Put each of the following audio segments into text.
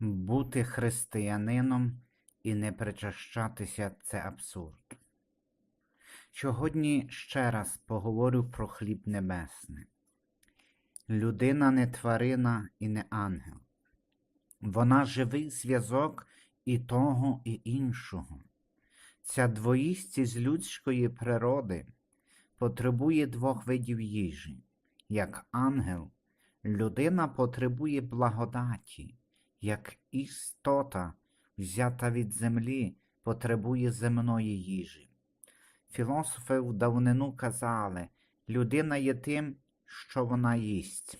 Бути християнином і не причащатися це абсурд. Сьогодні ще раз поговорю про хліб небесний. Людина не тварина і не ангел. Вона живий зв'язок і того, і іншого. Ця двоїстість людської природи потребує двох видів їжі. Як ангел, людина потребує благодаті, як істота, взята від землі, потребує земної їжі. Філософи в давнину казали, людина є тим, що вона їсть.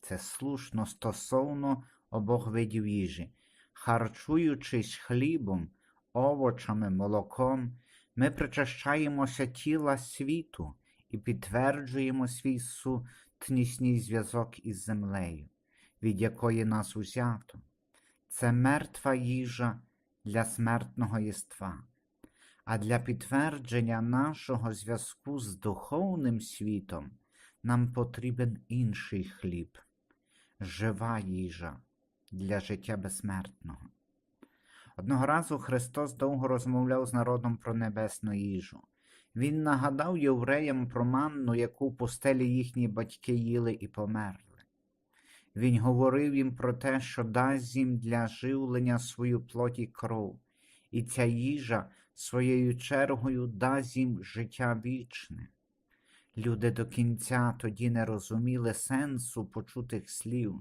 Це слушно стосовно обох видів їжі. Харчуючись хлібом, овочами, молоком, ми причащаємося тіла світу і підтверджуємо свій сутнісній зв'язок із землею, від якої нас узято. Це мертва їжа для смертного єства. А для підтвердження нашого зв'язку з духовним світом нам потрібен інший хліб, жива їжа для життя безсмертного. Одного разу Христос довго розмовляв з народом про небесну їжу. Він нагадав євреям про манну, яку в пустелі їхні батьки їли і померли. Він говорив їм про те, що дасть їм для живлення свою плоть і кров, і ця їжа своєю чергою дасть їм життя вічне. Люди до кінця тоді не розуміли сенсу почутих слів,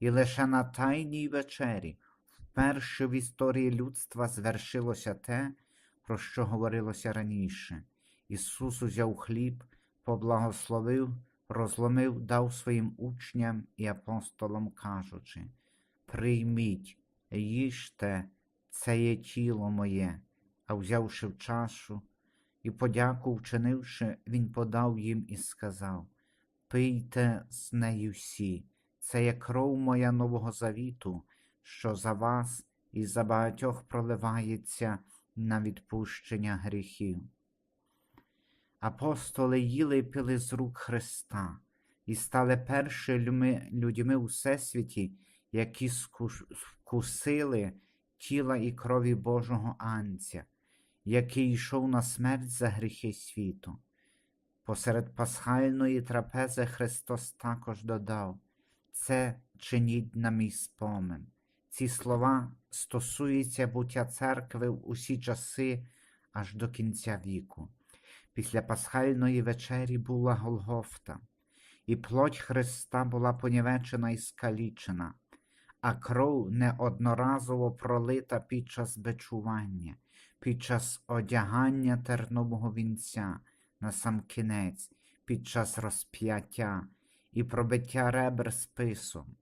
і лише на Тайній вечері вперше в історії людства звершилося те, про що говорилося раніше. Ісус узяв хліб, поблагословив, розломив, дав своїм учням і апостолам, кажучи: Прийміть, їжте, це є тіло моє, а взявши в чашу і подяку вчинивши, він подав їм і сказав: Пийте з нею всі, це є кров моя нового завіту, що за вас і за багатьох проливається на відпущення гріхів. Апостоли їли і пили з рук Христа і стали першими людьми у всесвіті, які вкусили тіла і крові Божого Анця, який йшов на смерть за гріхи світу. Посеред пасхальної трапези Христос також додав це чиніть на мій спомин. Ці слова стосуються буття церкви в усі часи аж до кінця віку. Після пасхальної вечері була Голгофта, і плоть Христа була понівечена і скалічена, а кров неодноразово пролита під час бичування, під час одягання тернового вінця на сам кінець, під час розп'яття і пробиття ребер списом,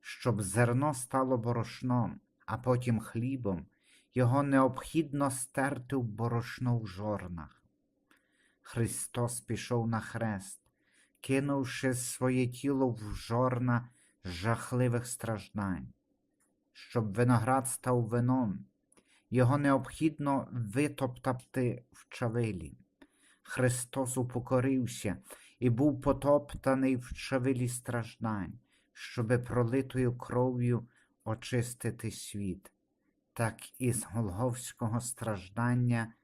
щоб зерно стало борошном, а потім хлібом, його необхідно стерти в борошно в жорнах. Христос пішов на хрест, кинувши своє тіло в жорна жахливих страждань. Щоб виноград став вином, його необхідно витоптати в чавилі. Христос упокорився і був потоптаний в чавилі страждань, щоби пролитою кров'ю очистити світ. Так із Голговського страждання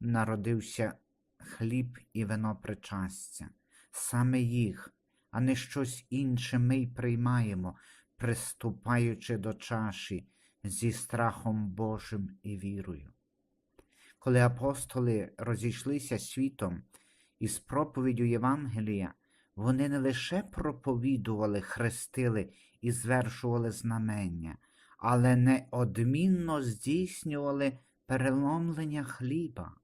народився хліб і вино причастя. Саме їх, а не щось інше ми й приймаємо, приступаючи до чаші зі страхом Божим і вірою. Коли апостоли розійшлися світом із проповіддю Євангелія, вони не лише проповідували, хрестили і звершували знамення, але неодмінно здійснювали переломлення хліба.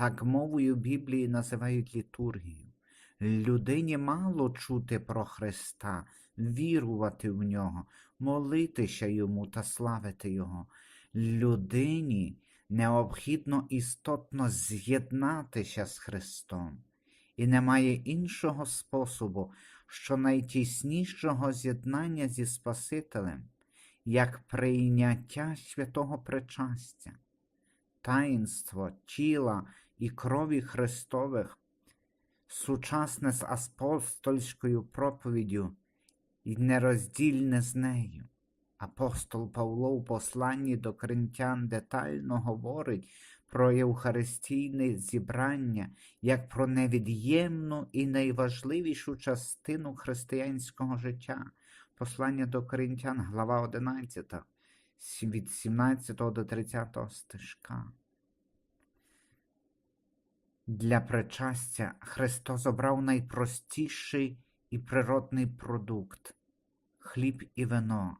Так мовою Біблії називають літургію. Людині мало чути про Христа, вірувати в нього, молитися йому та славити Його. Людині необхідно істотно з'єднатися з Христом, і немає іншого способу, що найтіснішого з'єднання зі Спасителем, як прийняття святого причастя. Таїнство тіла і крові Христових, сучасне з апостольською проповіддю і нероздільне з нею. Апостол Павло в посланні до коринтян детально говорить про Євхаристійне зібрання як про невід'ємну і найважливішу частину християнського життя. Послання до коринтян, глава 11, від 17 до 30 стишка. Для причастя Христос обрав найпростіший і природний продукт хліб і вино.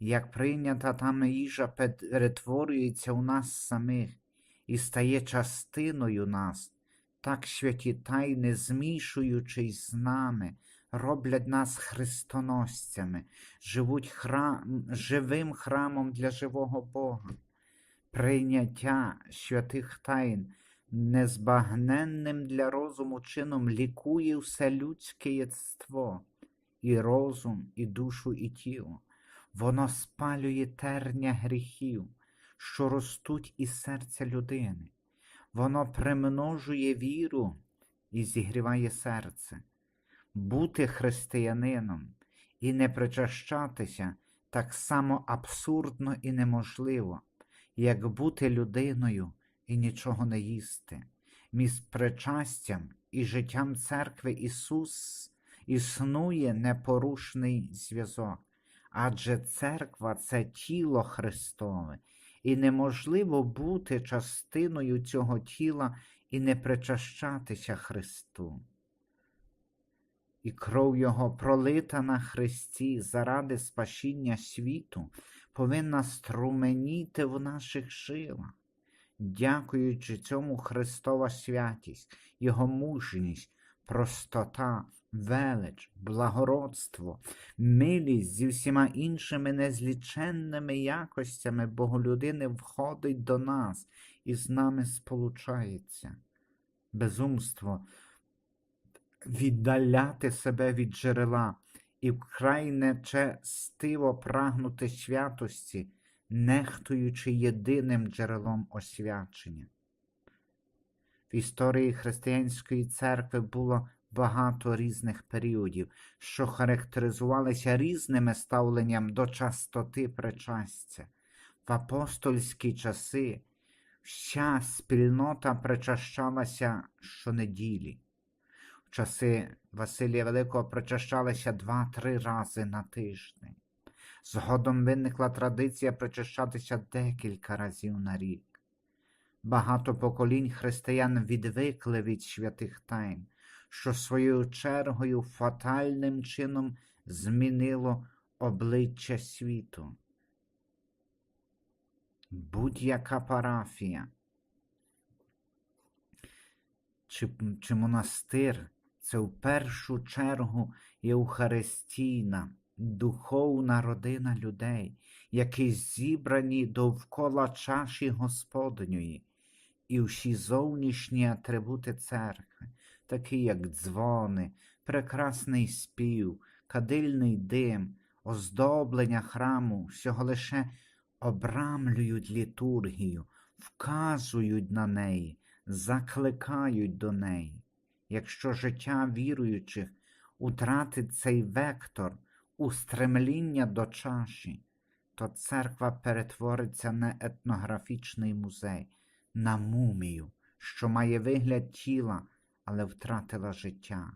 Як прийнята там їжа перетворюється у нас самих і стає частиною нас, так святі тайни, змішуючись з нами, роблять нас христоносцями, живуть храм, живим храмом для живого Бога. Прийняття святих тайн незбагненним для розуму чином лікує все людське єство, і розум, і душу, і тіло. Воно спалює терня гріхів, що ростуть із серця людини. Воно примножує віру і зігріває серце. Бути християнином і не причащатися так само абсурдно і неможливо, як бути людиною і нічого не їсти. Між причастям і життям церкви Ісус існує непорушний зв'язок, адже церква це тіло Христове, і неможливо бути частиною цього тіла і не причащатися Христу. І кров Його пролита на Христі заради спасіння світу повинна струменіти в наших жилах. Дякуючи цьому Христова святість, Його мужність, простота, велич, благородство, милість зі всіма іншими незліченними якостями Боголюдини входить до нас і з нами сполучається. Безумство віддаляти себе від джерела і вкрай нечестиво прагнути святості, нехтуючи єдиним джерелом освячення. В історії християнської церкви було багато різних періодів, що характеризувалися різними ставленням до частоти причастя. В апостольські часи вся спільнота причащалася щонеділі. В часи Василія Великого причащалися два-три рази на тиждень. Згодом виникла традиція причащатися декілька разів на рік. Багато поколінь християн відвикли від святих тайн, що своєю чергою фатальним чином змінило обличчя світу. Будь-яка парафія чи, чи монастир це в першу чергу євхаристійна, духовна родина людей, які зібрані довкола чаші Господньої, і всі зовнішні атрибути церкви, такі як дзвони, прекрасний спів, кадильний дим, оздоблення храму, всього лише обрамлюють літургію, вказують на неї, закликають до неї. Якщо життя віруючих утратить цей вектор устремління до чаші, то церква перетвориться на етнографічний музей, на мумію, що має вигляд тіла, але втратила життя.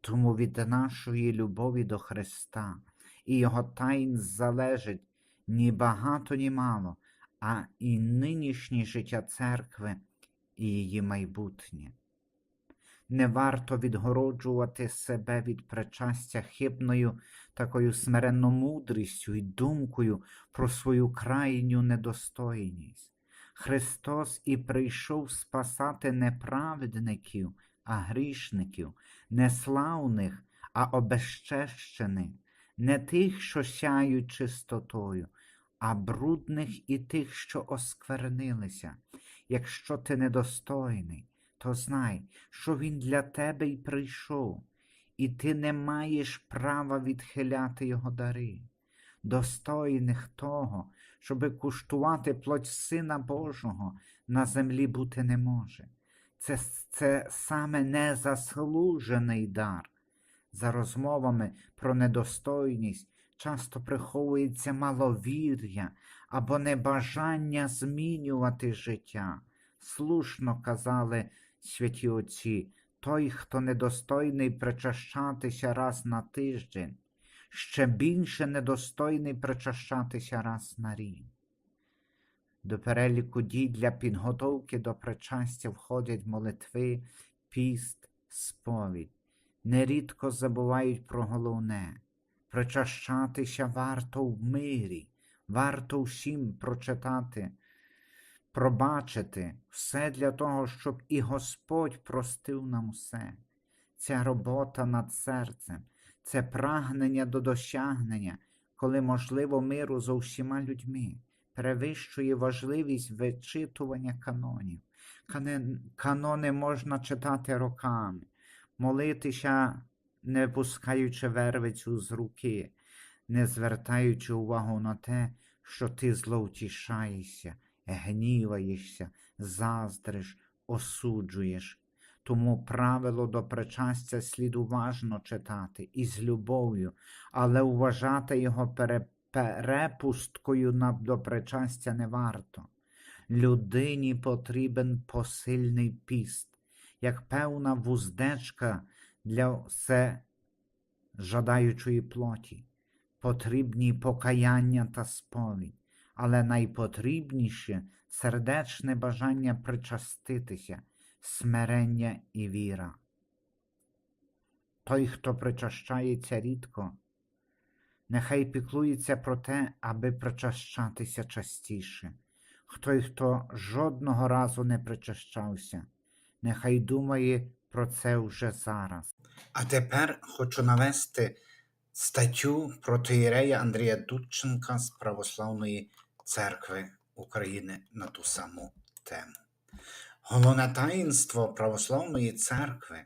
Тому від нашої любові до Христа і Його тайн залежить ні багато, ні мало, а і нинішнє життя церкви і її майбутнє. Не варто відгороджувати себе від причастя хибною такою смиренномудрістю і думкою про свою крайню недостойність. Христос і прийшов спасати не праведників, а грішників, не славних, а обезчещених, не тих, що сяють чистотою, а брудних і тих, що осквернилися. Якщо ти недостойний, то знай, що він для тебе й прийшов, і ти не маєш права відхиляти його дари, достойних того, щоби куштувати плоть Сина Божого на землі бути не може. Це, це саме незаслужений дар. За розмовами про недостойність часто приховується маловір'я або небажання змінювати життя. Слушно казали святі отці, той, хто недостойний причащатися раз на тиждень, ще більше недостойний причащатися раз на рік. До переліку дій для підготовки до причастя входять молитви, піст, сповідь. Нерідко забувають про головне. Причащатися варто в мирі, варто всім прочитати, пробачити все для того, щоб і Господь простив нам все. Ця робота над серцем, це прагнення до досягнення, коли можливо миру з усіма людьми, перевищує важливість вичитування канонів. Канони можна читати роками, молитися, не пускаючи вервицю з руки, не звертаючи увагу на те, що ти зловтішаєшся, гніваєшся, заздриш, осуджуєш. Тому правило до причастя слід уважно читати і з любов'ю, але вважати його перепусткою на до причастя не варто. Людині потрібен посильний піст, як певна вуздечка для все жадаючої плоті. Потрібні покаяння та сповідь, але найпотрібніше сердечне бажання причаститися, смирення і віра. Той, хто причащається рідко, нехай піклується про те, аби причащатися частіше. Той, хто жодного разу не причащався, нехай думає про це вже зараз. А тепер хочу навести статтю протиєрея Андрія Дудченка з Православної церкви України на ту саму тему. Головне таїнство Православної церкви,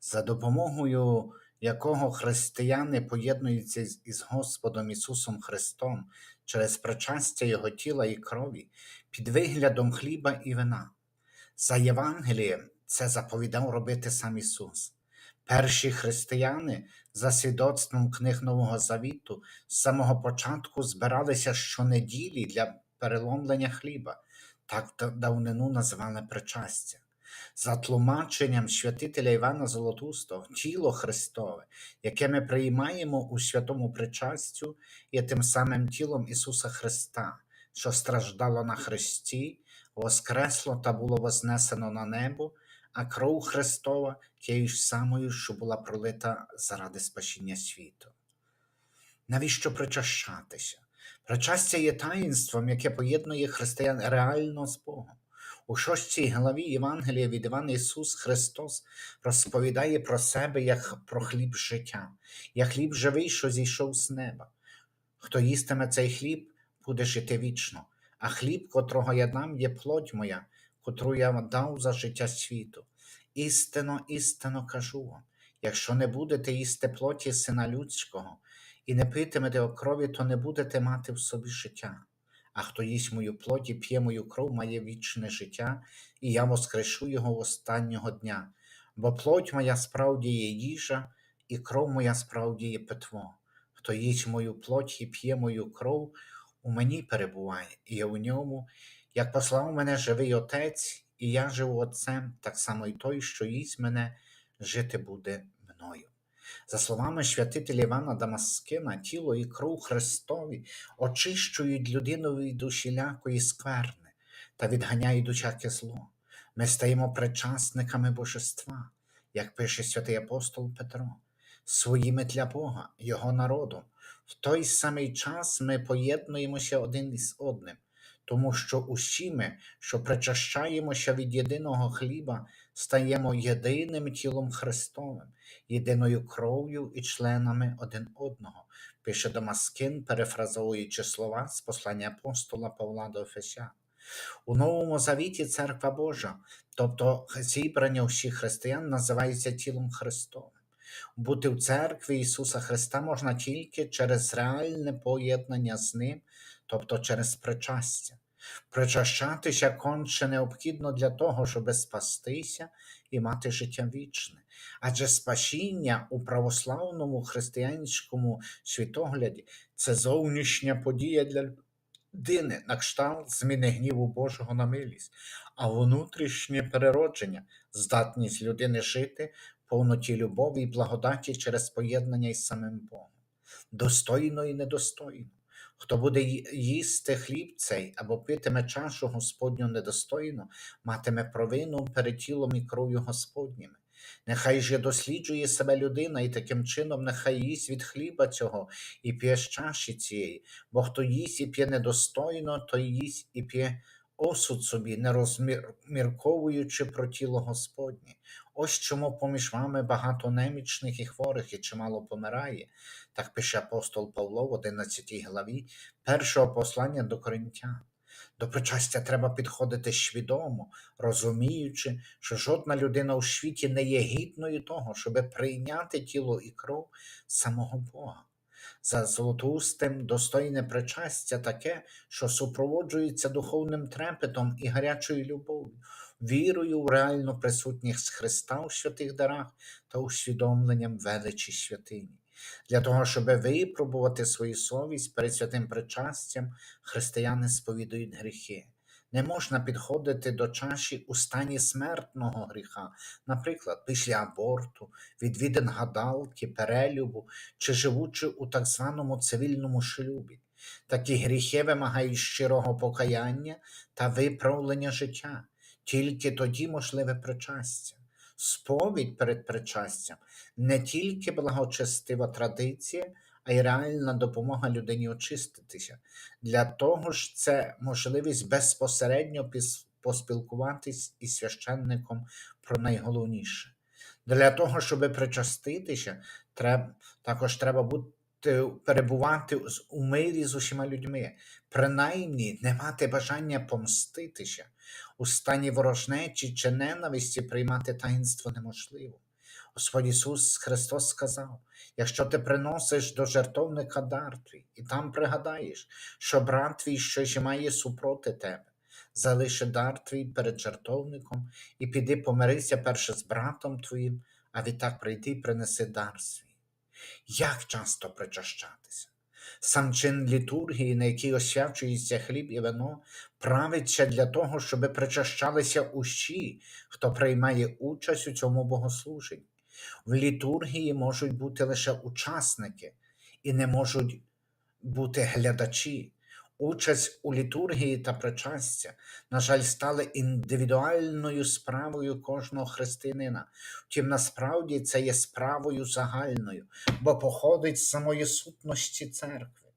за допомогою якого християни поєднуються із Господом Ісусом Христом через причастя Його тіла і крові під виглядом хліба і вина. За Євангелієм це заповідав робити сам Ісус. Перші християни, за свідоцтвом книг Нового Завіту, з самого початку збиралися щонеділі для переломлення хліба, так давнину називали причастя. За тлумаченням святителя Івана Золотустого, тіло Христове, яке ми приймаємо у святому причастю, є тим самим тілом Ісуса Христа, що страждало на хресті, воскресло та було вознесено на небо, а кров Христова тією ж самою, що була пролита заради спасіння світу. Навіщо причащатися? Причастя є таїнством, яке поєднує християн реально з Богом. У шостій главі Євангелія від Івана Ісус Христос розповідає про себе як про хліб життя, як хліб живий, що зійшов з неба. Хто їстиме цей хліб, буде жити вічно, а хліб, котрого я дам, є плоть моя, котру я дав за життя світу. Істинно, істинно кажу вам, якщо не будете їсти плоті сина людського і не питимете о крові, то не будете мати в собі життя. А хто їсть мою плоть і п'є мою кров, має вічне життя, і я воскрешу його останнього дня. Бо плоть моя справді є їжа, і кров моя справді є питво. Хто їсть мою плоть і п'є мою кров, у мені перебуває, і я у ньому, як послав мене живий Отець, і я живу Отцем, так само і той, що їсть мене, жити буде мною. За словами святителя Івана Дамаскина, тіло і кров Христові очищують людину від усілякої скверни та відганяють усяке зло. Ми стаємо причасниками божества, як пише святий апостол Петро, своїми для Бога, Його народом. В той самий час ми поєднуємося один із одним, тому що усі ми, що причащаємося від єдиного хліба, стаємо єдиним тілом Христовим, єдиною кров'ю і членами один одного, пише Дамаскин, перефразовуючи слова з послання апостола Павла до Ефесян. У Новому Завіті Церква Божа, тобто зібрання всіх християн, називається тілом Христовим. Бути в церкві Ісуса Христа можна тільки через реальне поєднання з Ним, тобто через причастя. Причащатися конче необхідно для того, щоб спастися і мати життя вічне. Адже спасіння у православному християнському світогляді Це зовнішня подія для людини, на кшталт зміни гніву Божого на милість, а внутрішнє переродження, здатність людини жити в повноті любові і благодаті через поєднання із самим Богом. Достойно і недостойно. Хто буде їсти хліб цей або питиме чашу Господню недостойно, матиме провину перед тілом і кров'ю Господніми. Нехай же досліджує себе людина, і таким чином нехай їсть від хліба цього і п'є з чаші цієї, бо хто їсть і п'є недостойно, той їсть і п'є осуд собі, не розмірковуючи про тіло Господнє. Ось чому поміж вами багато немічних і хворих, і чимало помирає. Так пише апостол Павло в 11 главі першого послання до Коринтян. До причастя треба підходити свідомо, розуміючи, що жодна людина у світі не є гідною того, щоб прийняти тіло і кров самого Бога. За Золотоустим достойне причастя таке, що супроводжується духовним трепетом і гарячою любов'ю, вірою в реально присутніх з Христа у святих дарах та усвідомленням величі святині. Для того, щоб випробувати свою совість перед святим причастям, християни сповідують гріхи. Не можна підходити до чаші у стані смертного гріха, наприклад, після аборту, відвідин гадалки, перелюбу чи живучи у так званому цивільному шлюбі. Такі гріхи вимагають щирого покаяння та виправлення життя. Тільки тоді можливе причастя. Сповідь перед причастям не тільки благочестива традиція, а й реальна допомога людині очиститися. Для того ж це можливість безпосередньо поспілкуватись із священником про найголовніше. Для того, щоб причаститися, треба, також треба бути, перебувати у мирі з усіма людьми, принаймні не мати бажання помститися. У стані ворожнечі чи ненависті приймати таїнство неможливо. Господь Ісус Христос сказав: якщо ти приносиш до жертовника дар твій, і там пригадаєш, що брат твій щось має супроти тебе, залиши дар твій перед жертовником і піди помирися перше з братом твоїм, а відтак прийди і принеси дар свій. Як часто причащатися? Сам чин літургії, на якій освячується хліб і вино, правиться для того, щоб причащалися усі, хто приймає участь у цьому богослуженні. В літургії можуть бути лише учасники і не можуть бути глядачі. Участь у літургії та причастя, на жаль, стали індивідуальною справою кожного християнина. Втім, насправді це є справою загальною, бо походить з самої сутності церкви.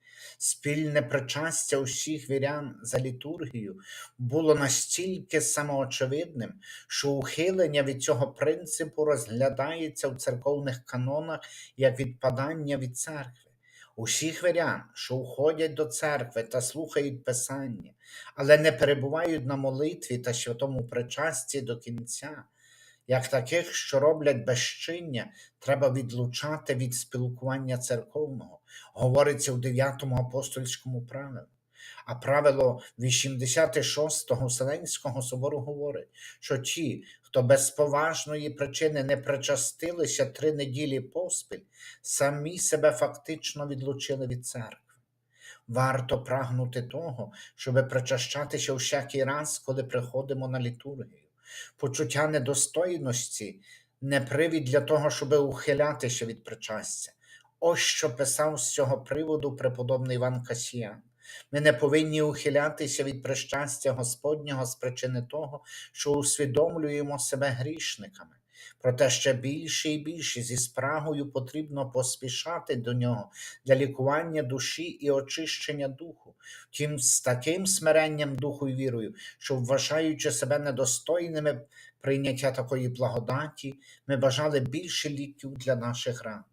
Спільне причастя усіх вірян за літургію було настільки самоочевидним, що ухилення від цього принципу розглядається в церковних канонах як відпадання від церкви. Усіх вірян, що входять до церкви та слухають Писання, але не перебувають на молитві та святому причасті до кінця, як таких, що роблять безчиння, треба відлучати від спілкування церковного, говориться в 9 апостольському правилі. А правило 86-го Вселенського собору говорить, що ті, хто без поважної причини не причастилися три неділі поспіль, самі себе фактично відлучили від церкви. Варто прагнути того, щоб причащатися всякий раз, коли приходимо на літургію. Почуття недостойності не привід для того, щоб ухилятися від причастя. Ось що писав з цього приводу преподобний Іван Касіян. Ми не повинні ухилятися від прищастя Господнього з причини того, що усвідомлюємо себе грішниками. Проте ще більше і більше зі спрагою потрібно поспішати до нього для лікування душі і очищення духу. Втім, з таким смиренням духу і вірою, що вважаючи себе недостойними прийняття такої благодаті, ми бажали більше ліків для наших ран.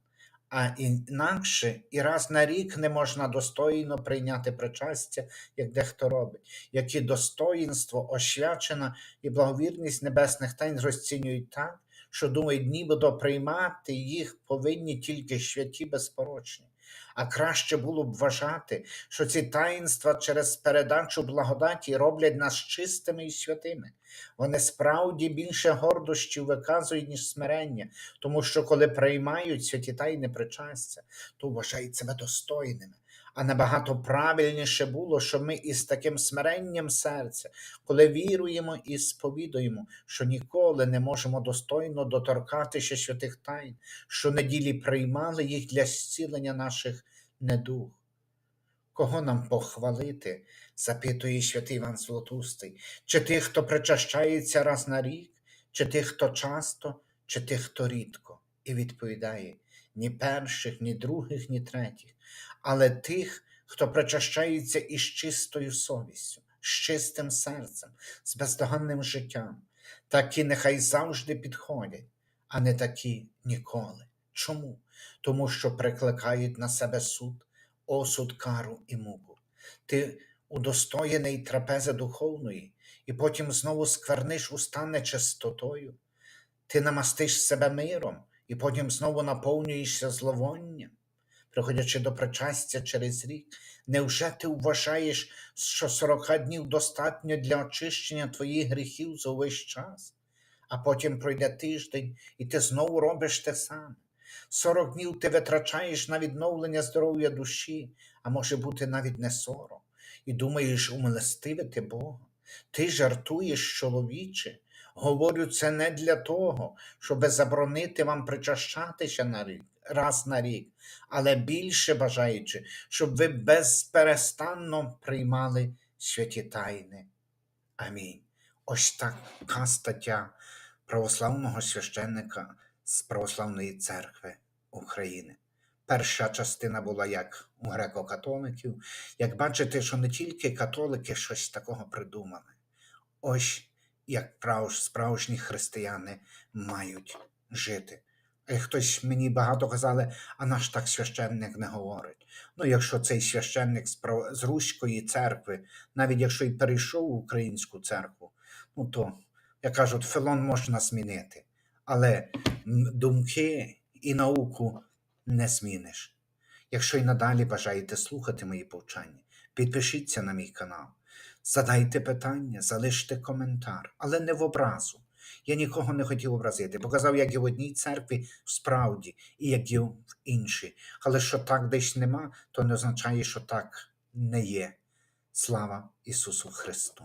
А інакше і раз на рік не можна достойно прийняти причастя, як дехто робить, які достоїнство, освячена і благовірність небесних тайн розцінюють так, що думають, нібито приймати їх повинні тільки святі безпорочні. А краще було б вважати, що ці таїнства через передачу благодаті роблять нас чистими і святими. Вони справді більше гордощів виказують, ніж смирення, тому що коли приймають святі тайни причастя, то вважають себе достойними. А набагато правильніше було, щоб ми із таким смиренням серця, коли віруємо і сповідуємо, що ніколи не можемо достойно доторкатися святих тайн, що неділі приймали їх для зцілення наших недуг. Кого нам похвалити? запитує святий Іван Златустий, чи тих, хто причащається раз на рік, чи тих, хто часто, чи тих, хто рідко. І відповідає ні перших, ні других, ні третіх, але тих, хто причащається із чистою совістю, з чистим серцем, з бездоганним життям. Такі нехай завжди підходять, а не такі ніколи. Чому? Тому що прикликають на себе суд, осуд, кару і муку. Ти удостоєний трапези духовної, і потім знову скверниш уста нечистотою. Ти намастиш себе миром, і потім знову наповнюєшся зловонням, приходячи до причастя через рік. Невже ти вважаєш, що 40 днів достатньо для очищення твоїх гріхів за увесь час? А потім пройде тиждень, і ти знову робиш те саме. 40 днів ти витрачаєш на відновлення здоров'я душі, а може бути навіть не 40, і думаєш умилостивити Бога. Ти жартуєш, чоловіче. Говорю це не для того, щоб заборонити вам причащатися на рік, раз на рік, але більше бажаючи, щоб ви безперестанно приймали святі тайни. Амінь. Ось така стаття православного священника з Православної церкви України. Перша частина була як у греко-католиків. Як бачите, що не тільки католики щось такого придумали. Ось як справжні християни мають жити. І хтось мені багато казали, а наш так священник не говорить. Ну, якщо цей священник з, Руської церкви, навіть якщо й перейшов в українську церкву, ну то, як кажуть, филон можна змінити, але думки і науку не зміниш. Якщо й надалі бажаєте слухати мої повчання, підпишіться на мій канал, задайте питання, залиште коментар, але не в образу. Я нікого не хотів образити. Показав, як і в одній церкві справді, і як і в іншій. Але що так десь нема, то не означає, що так не є. Слава Ісусу Христу!